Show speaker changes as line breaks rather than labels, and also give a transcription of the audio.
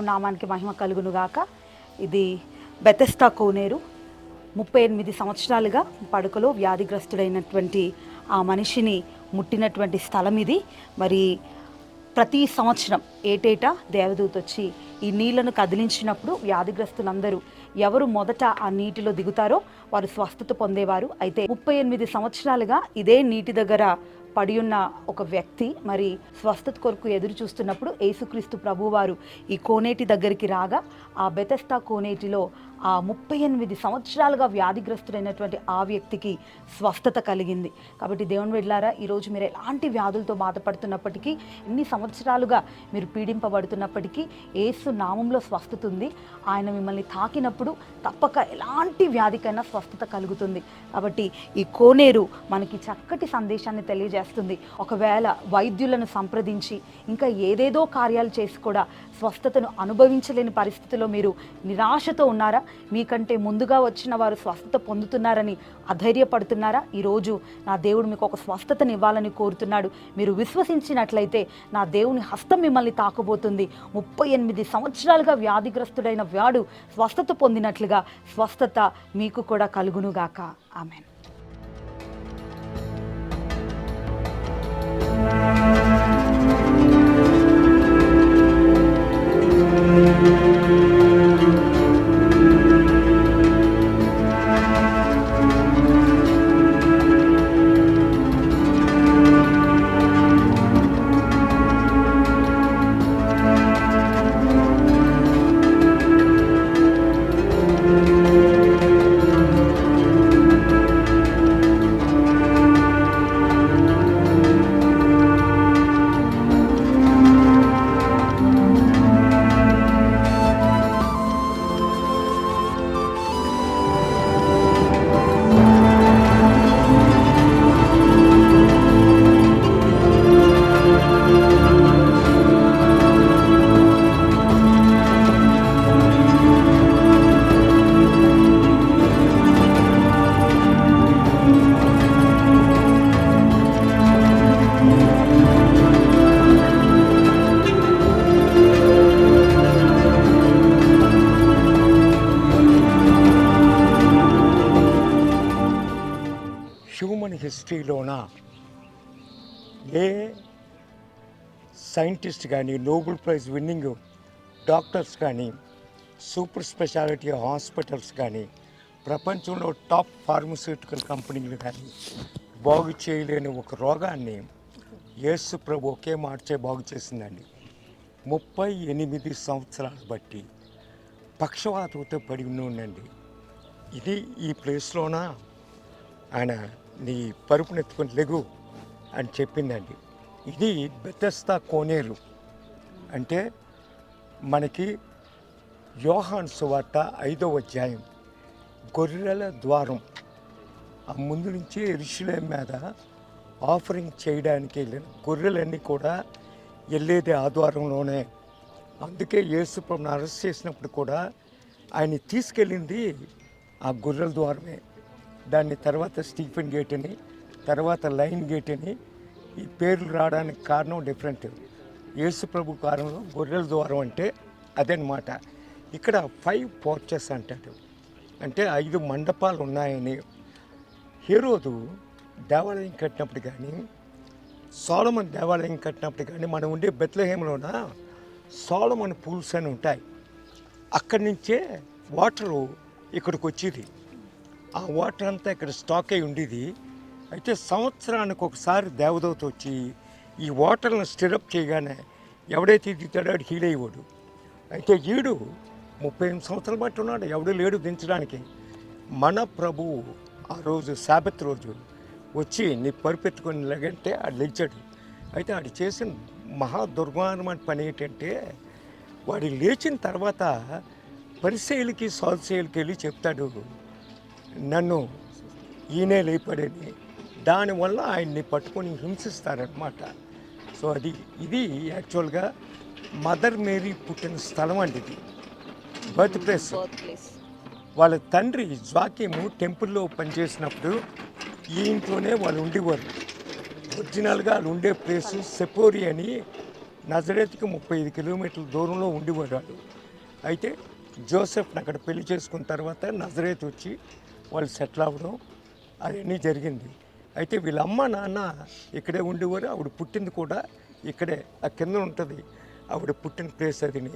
నామానికి మహిమ కలుగునుగాక. ఇది బెతెస్తా కోనేరు. ముప్పై ఎనిమిది సంవత్సరాలుగా పడకలో వ్యాధిగ్రస్తుడైనటువంటి ఆ మనిషిని ముట్టినటువంటి స్థలం ఇది. మరి ప్రతి సంవత్సరం ఏటేటా దేవదూత వచ్చి ఈ నీళ్ళను కదిలించినప్పుడు వ్యాధిగ్రస్తులందరూ ఎవరు మొదట ఆ నీటిలో దిగుతారో వారు స్వస్థత పొందేవారు. అయితే ముప్పై ఎనిమిది సంవత్సరాలుగా ఇదే నీటి దగ్గర పడి ఉన్న ఒక వ్యక్తి మరి స్వస్థత కొరకు ఎదురు చూస్తున్నప్పుడు యేసుక్రీస్తు ప్రభువారు ఈ కోనేటి దగ్గరికి రాగా ఆ బెతస్తా కోనేటిలో ఆ ముప్పై ఎనిమిది సంవత్సరాలుగా వ్యాధిగ్రస్తుడైనటువంటి ఆ వ్యక్తికి స్వస్థత కలిగింది. కాబట్టి దేవుని వెళ్ళారా ఈరోజు మీరు ఎలాంటి వ్యాధులతో బాధపడుతున్నప్పటికీ ఎన్ని సంవత్సరాలుగా మీరు పీడింపబడుతున్నప్పటికీ ఏసు నామంలో స్వస్థత ఉంది. ఆయన మిమ్మల్ని తాకినప్పుడు తప్పక ఎలాంటి వ్యాధికైనా స్వస్థత కలుగుతుంది. కాబట్టి ఈ కోనేరు మనకి చక్కటి సందేశాన్ని తెలియజేస్తుంది. ఒకవేళ వైద్యులను సంప్రదించి ఇంకా ఏదేదో కార్యాలు చేసి కూడా స్వస్థతను అనుభవించలేని పరిస్థితిలో మీరు నిరాశతో ఉన్నారా? మీకంటే ముందుగా వచ్చిన వారు స్వస్థత పొందుతున్నారని అధైర్యపడుతున్నారా? ఈరోజు నా దేవుడు మీకు ఒక స్వస్థతని ఇవ్వాలని కోరుతున్నాడు. మీరు విశ్వసించినట్లయితే నా దేవుని హస్తం మిమ్మల్ని తాకుబోతుంది. ముప్పై ఎనిమిది సంవత్సరాలుగా వ్యాధిగ్రస్తుడైన వ్యాడు స్వస్థత పొందినట్లుగా స్వస్థత మీకు కూడా కలుగునుగాక. ఆమెన్.
హిస్టరీలోన? ఏ సైంటిస్ట్ కానీ నోబెల్ ప్రైజ్ విన్నింగ్ డాక్టర్స్ కానీ సూపర్ స్పెషాలిటీ హాస్పిటల్స్ కానీ ప్రపంచంలో టాప్ ఫార్మస్యూటికల్ కంపెనీలు కానీ బాగు చేయలేని ఒక రోగాన్ని యేసు ప్రభు ఒకే మార్చే బాగు చేసిందండి. ముప్పై ఎనిమిది సంవత్సరాలు బట్టి పక్షవాతంతో పడి ఉండండి ఇది ఈ ప్లేస్లోనా? ఆయన నీ పరుపునెత్తుకొని లెగు అని చెప్పిందండి. ఇది బెతస్తా కోనేరు అంటే మనకి యోహాన్ సువార్త ఐదవ అధ్యాయం గొర్రెల ద్వారం. ఆ ముందు నుంచి ఋషుల మీద ఆఫరింగ్ చేయడానికి వెళ్ళిన గొర్రెలన్నీ కూడా వెళ్ళేది ఆ ద్వారంలోనే. అందుకే యేసుప్రభుని అరెస్ట్ చేసినప్పుడు కూడా ఆయన తీసుకెళ్ళింది ఆ గొర్రెల ద్వారమే. దాన్ని తర్వాత స్టీఫెన్ గేట్ అని తర్వాత లైన్ గేట్ అని ఈ పేర్లు రావడానికి కారణం డిఫరెంట్ యేసు ప్రభు కాలంలో గొర్రెల ద్వారం అంటే అదనమాట ఇక్కడ ఫైవ్ పోర్చెస్ అంటాడు అంటే ఐదు మండపాలు ఉన్నాయని. హీరోదు దేవాలయం కట్టినప్పుడు కానీ సోలమన్ దేవాలయం కట్టినప్పుడు కానీ మనం ఉండే బెత్లహేమ్లోన సోలమన్ పూల్స్ అని ఉంటాయి. అక్కడి నుంచే వాటరు ఇక్కడికి వచ్చేది. ఆ వాటర్ అంతా ఇక్కడ స్టాక్ అయి ఉండేది. అయితే సంవత్సరానికి ఒకసారి దేవదూత వచ్చి ఈ వాటర్ని స్టిరప్ చేయగానే ఎవడైతే దిగుతాడో వాడు హీల్ అయ్యేవాడు. అయితే ఈడు ముప్పై ఎనిమిది సంవత్సరాలు బట్టి ఉన్నాడు ఎవడు లేడు దించడానికి. మన ప్రభువు ఆ రోజు శాబత్ రోజు వచ్చి నీ పరిపెత్తుకొని లేకంటే ఆడు లేచాడు. అయితే ఆడు చేసిన మహా దుర్మార్గమైన పని ఏంటంటే వాడు లేచిన తర్వాత పరిశైలికి సాల్సేలకి వెళ్ళి చెప్తాడు. నన్ను ఈయనే లేపాడని దానివల్ల ఆయన్ని పట్టుకొని హింసిస్తారనమాట సో అది ఇది యాక్చువల్గా మదర్ మేరీ పుట్టిన స్థలం అండి ఇది. Birth place. వాళ్ళ తండ్రి జాకేము టెంపుల్లో పనిచేసినప్పుడు ఈ ఇంట్లోనే వాళ్ళు ఉండేవారు. ఒరిజినల్గా వాళ్ళు ఉండే ప్లేస్ సెపోరి అని నజరేత్కి ముప్పై ఐదు కిలోమీటర్ల దూరంలో ఉండిపోయాడు అయితే జోసెఫ్ని అక్కడ పెళ్ళి చేసుకున్న తర్వాత నజరేత్ వచ్చి వాళ్ళు సెటిల్ అవ్వడం అవన్నీ జరిగింది. అయితే వీళ్ళ అమ్మ నాన్న ఇక్కడే ఉండేవారు ఆవిడ పుట్టింది కూడా ఇక్కడే ఆ కింద ఉంటుంది. ఆవిడ పుట్టిన ప్లేస్ అదిని.